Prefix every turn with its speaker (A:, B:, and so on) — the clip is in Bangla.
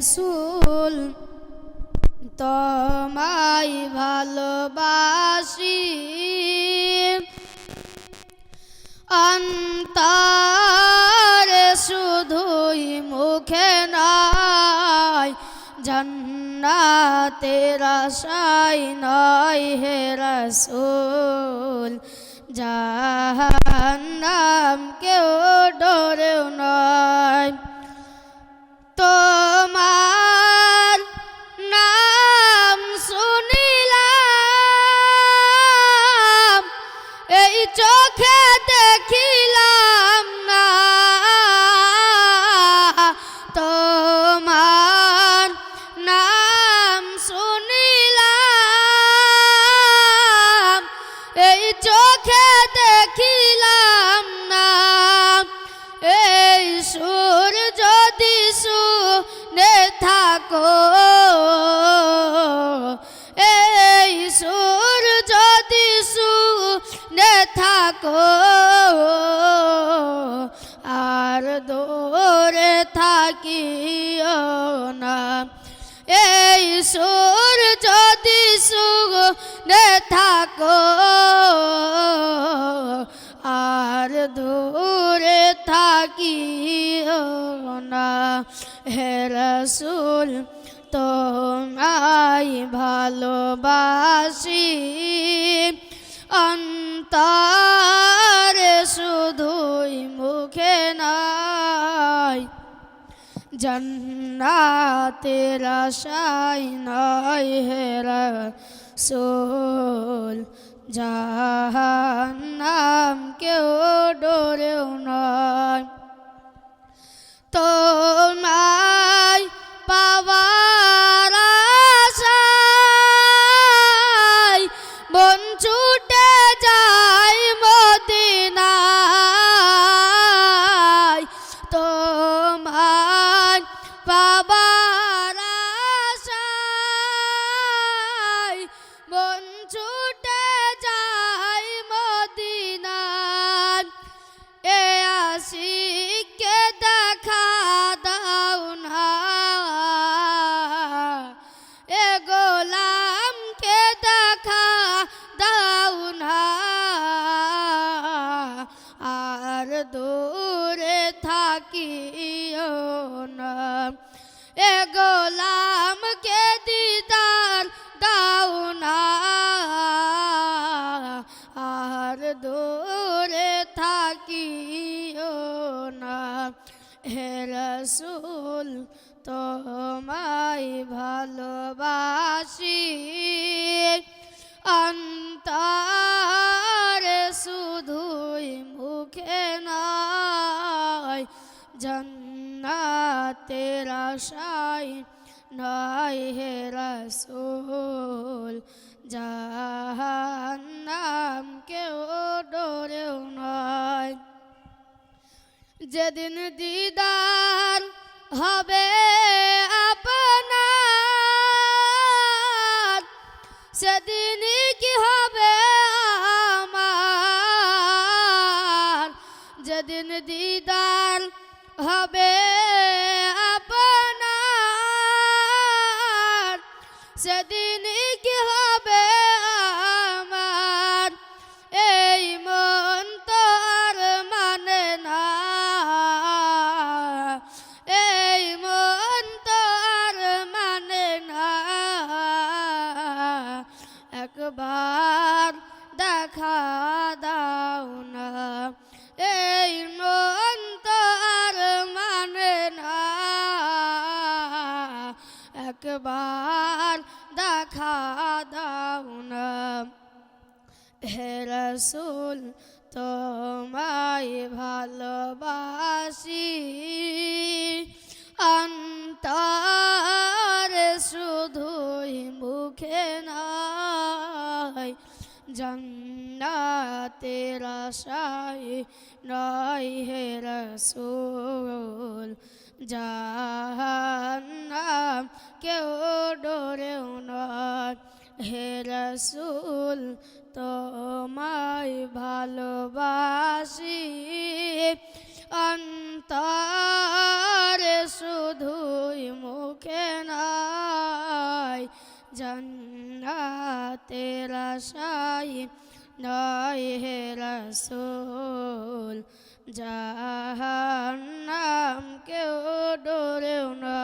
A: রসুল তোমায় ভালোবাসি। অন্তরে শুধুই মুখে নয় জন্নাতের আশায় নয় হে রসুল। জাহান্নাম কেউ ডরেও নয়। থাকো। এই সুর যদি শুনে থাকো, আর দূরে থাকিও না। এই সুর যদি শুনে থাকো, আর দূরে থাকিও না। রসুল তোমায় ভালোবাসি। অন্তরে শুধুই মুখে নাই, জন্নাতের আশায় নয় হে রসুল। জাহান্নাম কেউ ডরেও নয় তোমায় ছুটে যায় মদিনায় এ আশিককে দেখা দাও না এ গোলামকে দেখা দাও না আর দূরে থাকিও না। এ গোলামকে দিদার জন্নাতের আশায় নয় হে রসুল। জাহান্নাম কেউ ডরেও নয় যেদিন দিদার হবে আপনার সেদিন কি হবে আমার? যেদিন দিদার হবে আপনার। সেদিন একবার দেখা দাও না। হে রসুল, তোমায় ভালোবাসি। অন্তরে শুধুই মুখে নয় জন্নাতের আশায় নয় হে রসুল। কেউ ডোরেও নয়। হে তোমায় ভালোবাসি। অন্তর শুধুই মুখে নয় জন্নাতে আশায় নয় হে রসুল। জাহান্নাম কেউ ডোরেও না